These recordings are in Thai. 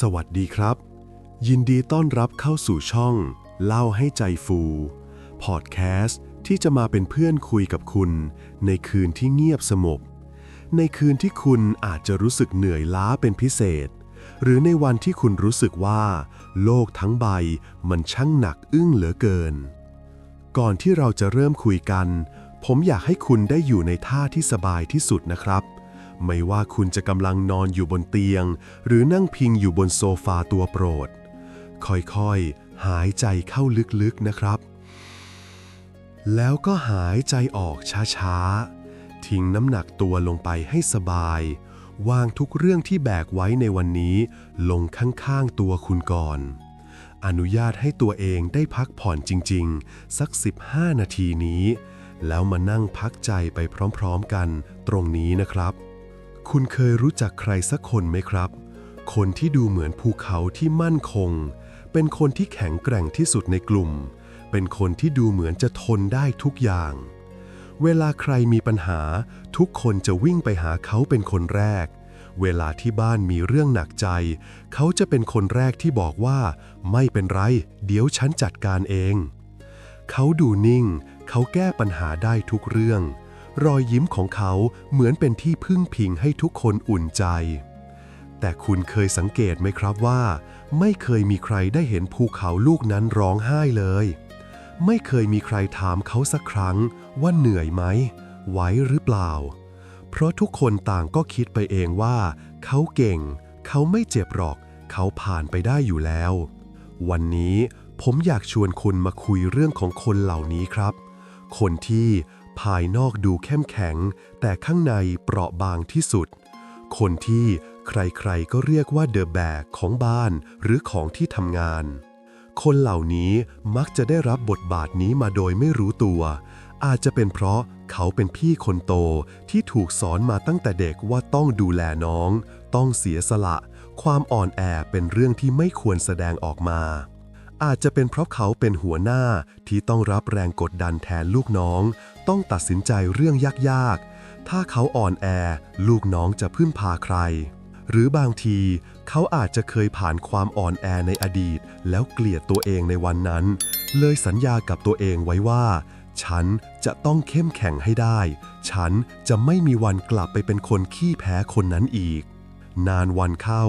สวัสดีครับ ยินดีต้อนรับเข้าสู่ช่อง เล่าให้ใจฟูพอดแคสต์ที่จะมาเป็นเพื่อนคุยกับคุณ ในคืนที่เงียบสงบในคืนที่คุณอาจจะรู้สึกเหนื่อยล้าเป็นพิเศษ หรือในวันที่คุณรู้สึกว่า โลกทั้งใบมันช่างหนักอึ้งเหลือเกิน ก่อนที่เราจะเริ่มคุยกัน ผมอยากให้คุณได้อยู่ในท่าที่สบายที่สุดนะครับ ไม่ว่าคุณจะกำลังนอนอยู่บนเตียง หรือนั่งพิงอยู่บนโซฟาตัวโปรด ค่อยๆ หายใจเข้าลึกๆนะครับ แล้วก็หายใจออกช้าๆ ทิ้งน้ำหนักตัวลงไปให้สบาย วางทุกเรื่องที่แบกไว้ในวันนี้ ลงข้างๆตัวคุณก่อน อนุญาตให้ตัวเองได้พักผ่อนจริงๆ สัก 15 นาทีนี้ แล้วมานั่งพักใจไปพร้อมๆกันตรงนี้นะครับ คุณเคยรู้จักใครสักคนไหมครับ คนที่ดูเหมือนภูเขาที่มั่นคง เป็นคนที่แข็งแกร่งที่สุดในกลุ่ม เป็นคนที่ดูเหมือนจะทนได้ทุกอย่าง เวลาใครมีปัญหา ทุกคนจะวิ่งไปหาเขาเป็นคนแรก เวลาที่บ้านมีเรื่องหนักใจ เขาจะเป็นคนแรกที่บอกว่า ไม่เป็นไร เดี๋ยวฉันจัดการเอง เขาดูนิ่ง เขาแก้ปัญหาได้ทุกเรื่อง รอยยิ้มของเขาเหมือนเป็นที่พึ่งพิงให้ทุกคนอุ่นใจ แต่คุณเคยสังเกตไหมครับว่า ไม่เคยมีใครได้เห็นภูเขาลูกนั้นร้องไห้เลย ไม่เคยมีใครถามเขาสักครั้งว่าเหนื่อยไหมไหวหรือเปล่า เพราะทุกคนต่างก็คิดไปเองว่า เขาเก่ง เขาไม่เจ็บหรอก เขาผ่านไปได้อยู่แล้ว วันนี้ผมอยากชวนคุณมาคุยเรื่องของคนเหล่านี้ครับ คนที่ ภายนอกดูเข้มแข็ง แต่ข้างในเปราะบางที่สุด คนที่ใครๆก็เรียกว่าเดอะแบกของบ้านหรือของที่ทำงาน คนเหล่านี้มักจะได้รับบทบาทนี้มาโดยไม่รู้ตัว อาจจะเป็นเพราะเขาเป็นพี่คนโตที่ถูกสอนมาตั้งแต่เด็กว่าต้องดูแลน้อง ต้องเสียสละ ความอ่อนแอเป็นเรื่องที่ไม่ควรแสดงออกมา อาจจะเป็นเพราะเขาเป็นหัวหน้าที่ต้องรับแรงกดดันแทนลูกน้อง ต้องตัดสินใจเรื่องยากๆ ถ้าเขาอ่อนแอ ลูกน้องจะพึ่งพาใคร หรือบางทีเขาอาจจะเคยผ่านความอ่อนแอในอดีต แล้วเกลียดตัวเองในวันนั้น เลยสัญญากับตัวเองไว้ว่า ฉันจะต้องเข้มแข็งให้ได้ ฉันจะไม่มีวันกลับไปเป็นคนขี้แพ้คนนั้นอีก นานวันเข้า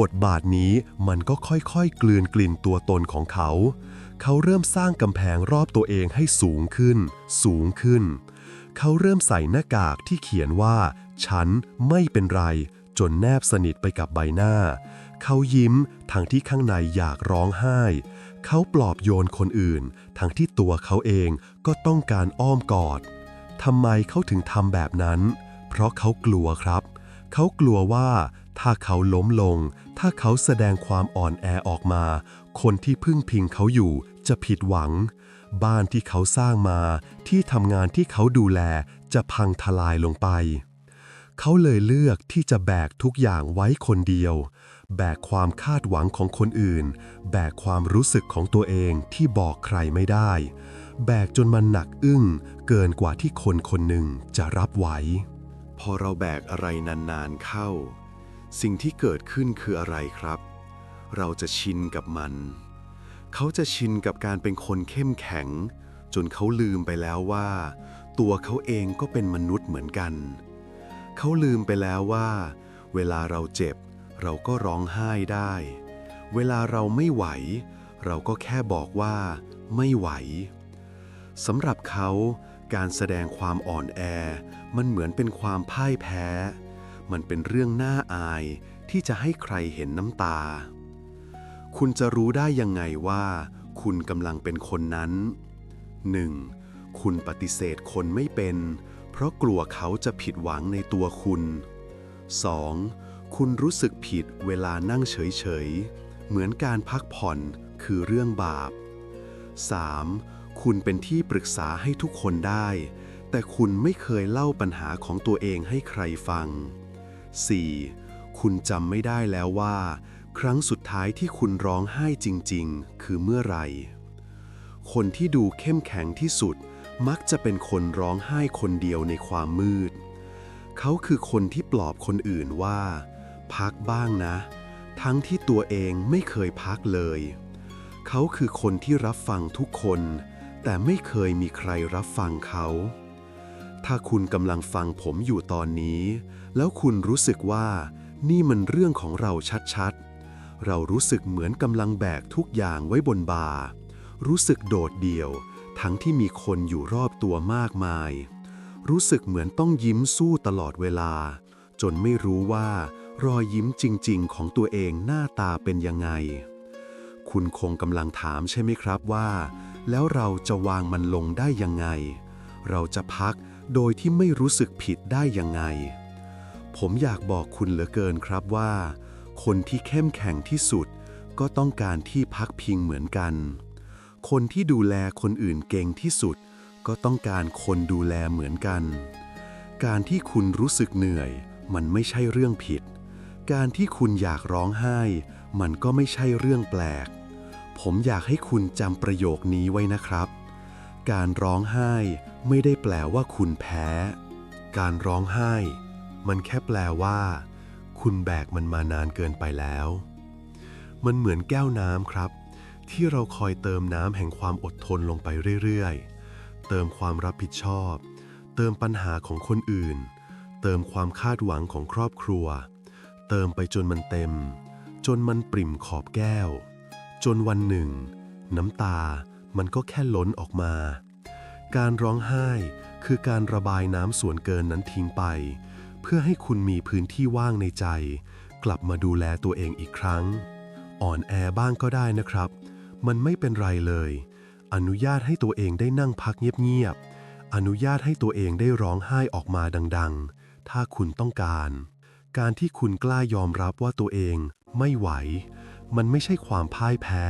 บทบาทนี้มันก็ค่อยๆ กลืนกลิ่นตัวตนของเขา เขาเริ่มสร้างกำแพงรอบตัวเองให้สูงขึ้น สูงขึ้น เขาเริ่มใส่หน้ากากที่เขียนว่า ฉันไม่เป็นไร จนแนบสนิทไปกับใบหน้า เขายิ้มทั้งที่ข้างในอยากร้องไห้ เขาปลอบโยนคนอื่น ทั้งที่ตัวเขาเองก็ต้องการอ้อมกอดทำไมเขาถึงทำแบบนั้น เพราะเขากลัวครับ เขากลัวว่า ถ้าเขาล้มลง ถ้าเขาแสดงความอ่อนแอออกมา คนที่พึ่งพิงเขาอยู่จะผิดหวัง บ้านที่เขาสร้างมา ที่ทำงานที่เขาดูแลจะพังทลายลงไป เขาเลยเลือกที่จะแบกทุกอย่างไว้คนเดียว แบกความคาดหวังของคนอื่น แบกความรู้สึกของตัวเองที่บอกใครไม่ได้ แบกจนมันหนักอึ้ง เกินกว่าที่คนคนหนึ่งจะรับไหว พอเราแบกอะไรนานๆเข้า สิ่งที่เกิดขึ้นคืออะไรครับ เราจะชินกับมัน เขาจะชินกับการเป็นคนเข้มแข็ง จนเขาลืมไปแล้วว่า ตัวเขาเองก็เป็นมนุษย์เหมือนกัน เขาลืมไปแล้วว่า เวลาเราเจ็บ เราก็ร้องไห้ได้ เวลาเราไม่ไหว เราก็แค่บอกว่าไม่ไหวสำหรับเขาการแสดงความอ่อนแอ มันเหมือนเป็นความพ่ายแพ้ มันเป็นเรื่องน่าอายที่จะให้ใครเห็นน้ำตา คุณจะรู้ได้ยังไงว่า คุณกำลังเป็นคนนั้น 1. คุณปฏิเสธคนไม่เป็น เพราะกลัวเขาจะผิดหวังในตัวคุณ 2. คุณรู้สึกผิดเวลานั่งเฉยๆ เหมือนการพักผ่อนคือเรื่องบาป 3. คุณเป็นที่ปรึกษาให้ทุกคนได้ แต่คุณไม่เคยเล่าปัญหาของตัวเองให้ใครฟัง 4. คุณจำไม่ได้แล้วว่า ครั้งสุดท้ายที่คุณร้องไห้จริง ๆ คือเมื่อไหร่ คนที่ดูเข้มแข็งที่สุด มักจะเป็นคนร้องไห้คนเดียวในความมืด เขาคือคนที่ปลอบคนอื่นว่า พักบ้างนะททั้งที่ตัวเองไม่เคยพักเลย เขาคือคนที่รับฟังทุกคน แต่ไม่เคยมีใครรับฟังเขา ถ้าคุณกำลังฟังผมอยู่ตอนนี้ แล้วคุณรู้สึกว่านี่มันเรื่องของเราชัดๆ เรารู้สึกเหมือนกำลังแบกทุกอย่างไว้บนบ่ารู้สึกโดดเดี่ยว ทั้งที่มีคนอยู่รอบตัวมากมาย รู้สึกเหมือนต้องยิ้มสู้ตลอดเวลา จนไม่รู้ว่ารอยยิ้มจริงๆ ของตัวเองหน้าตาเป็นยังไง คุณคงกำลังถามใช่ไหมครับว่า แล้วเราจะวางมันลงได้ยังไง เราจะพัก โดยที่ไม่รู้สึกผิดได้ยังไง ผมอยากบอกคุณเหลือเกินครับว่า คนที่เข้มแข็งที่สุด ก็ต้องการที่พักพิงเหมือนกัน คนที่ดูแลคนอื่นเก่งที่สุด ก็ต้องการคนดูแลเหมือนกัน การที่คุณรู้สึกเหนื่อย มันไม่ใช่เรื่องผิด การที่คุณอยากร้องไห้ มันก็ไม่ใช่เรื่องแปลก ผมอยากให้คุณจำประโยคนี้ไว้นะครับ การร้องไห้ไม่ได้แปลว่าคุณแพ้ การร้องไห้ มันแค่แปลว่า คุณแบกมันมานานเกินไปแล้ว มันเหมือนแก้วน้ำครับ ที่เราคอยเติมน้ำแห่งความอดทนลงไปเรื่อยๆ เติมความรับผิดชอบ เติมปัญหาของคนอื่น เติมความคาดหวังของครอบครัว เติมไปจนมันเต็ม จนมันปริ่มขอบแก้ว จนวันหนึ่ง น้ำตา มันก็แค่ล้นออกมา การร้องไห้คือการระบายน้ำส่วนเกินนั้นทิ้งไป เพื่อให้คุณมีพื้นที่ว่างในใจ กลับมาดูแลตัวเองอีกครั้ง อ่อนแอบ้างก็ได้นะครับ มันไม่เป็นไรเลย อนุญาตให้ตัวเองได้นั่งพักเงียบๆอนุญาตให้ตัวเองได้ร้องไห้ออกมาดังๆ ถ้าคุณต้องการ การที่คุณกล้ายอมรับว่าตัวเองไม่ไหว มันไม่ใช่ความพ่ายแพ้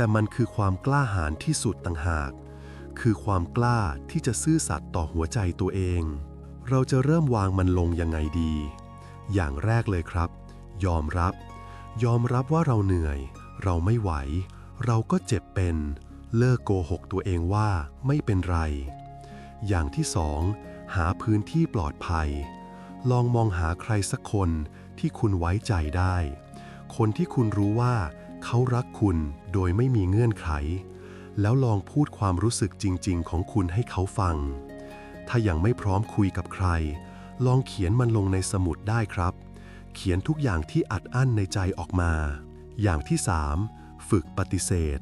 แต่มันคือความกล้าหาญที่สุดต่างหาก คือความกล้าที่จะซื่อสัตย์ต่อหัวใจตัวเอง เราจะเริ่มวางมันลงยังไงดี อย่างแรกเลยครับ ยอมรับ ยอมรับว่าเราเหนื่อย เราไม่ไหว เราก็เจ็บเป็น เลิกโกหกตัวเองว่าไม่เป็นไร อย่างที่สองหาพื้นที่ปลอดภัย ลองมองหาใครสักคนที่คุณไว้ใจได้ คนที่คุณรู้ว่า เขารักคุณโดยไม่มีเงื่อนไข แล้วลองพูดความรู้สึกจริง ๆ ของคุณให้เขาฟัง ถ้ายังไม่พร้อมคุยกับใคร ลองเขียนมันลงในสมุดได้ครับ เขียนทุกอย่างที่อัดอั้นในใจออกมา อย่างที่ 3 ฝึกปฏิเสธ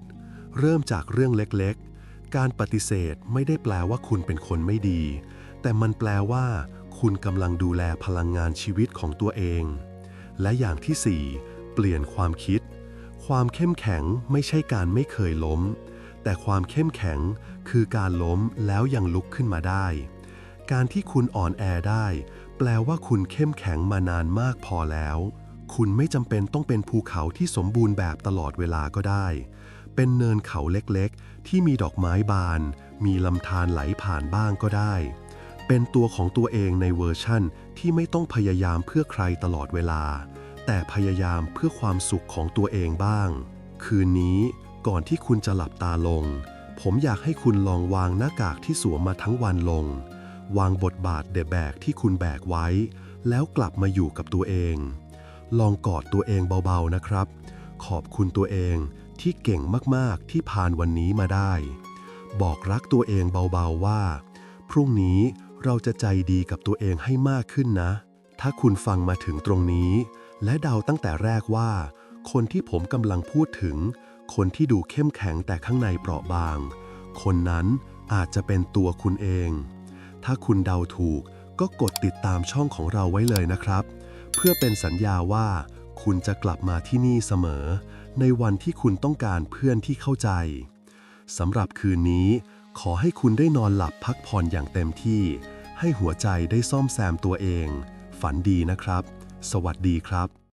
เริ่มจากเรื่องเล็กๆ การปฏิเสธไม่ได้แปลว่าคุณเป็นคนไม่ดี แต่มันแปลว่า คุณกำลังดูแลพลังงานชีวิตของตัวเอง และอย่างที่ 4 เปลี่ยนความคิด ความเข้มแข็งไม่ใช่การไม่เคยล้ม แต่ความเข้มแข็งคือการล้มแล้วยังลุกขึ้นมาได้ การที่คุณอ่อนแอได้ แปลว่าคุณเข้มแข็งมานานมากพอแล้ว คุณไม่จำเป็นต้องเป็นภูเขาที่สมบูรณ์แบบตลอดเวลาก็ได้ เป็นเนินเขาเล็กๆ ที่มีดอกไม้บาน มีลำธารไหลผ่านบ้างก็ได้ เป็นตัวของตัวเองในเวอร์ชั่นที่ไม่ต้องพยายามเพื่อใครตลอดเวลา แต่พยายามเพื่อความสุขของตัวเองบ้าง คืนนี้ก่อนที่คุณจะหลับตาลง ผมอยากให้คุณลองวางหน้ากากที่สวมมาทั้งวันลง วางบทบาทเดบแบกที่คุณแบกไว้ แล้วกลับมาอยู่กับตัวเอง ลองกอดตัวเองเบาๆนะครับ ขอบคุณตัวเองที่เก่งมากๆที่ผ่านวันนี้มาได้ บอกรักตัวเองเบาๆว่า พรุ่งนี้เราจะใจดีกับตัวเองให้มากขึ้นนะ ถ้าคุณฟังมาถึงตรงนี้ และเดาตั้งแต่แรกว่า คนที่ผมกำลังพูดถึง คนที่ดูเข้มแข็งแต่ข้างในเปราะบาง คนนั้นอาจจะเป็นตัวคุณเอง ถ้าคุณเดาถูกก็กดติดตามช่องของเราไว้เลยนะครับ เพื่อเป็นสัญญาว่า คุณจะกลับมาที่นี่เสมอ ในวันที่คุณต้องการเพื่อนที่เข้าใจสำหรับคืนนี้ ขอให้คุณได้นอนหลับพักผ่อนอย่างเต็มที่ ให้หัวใจได้ซ่อมแซมตัวเอง ฝันดีนะครับ สวัสดีครับ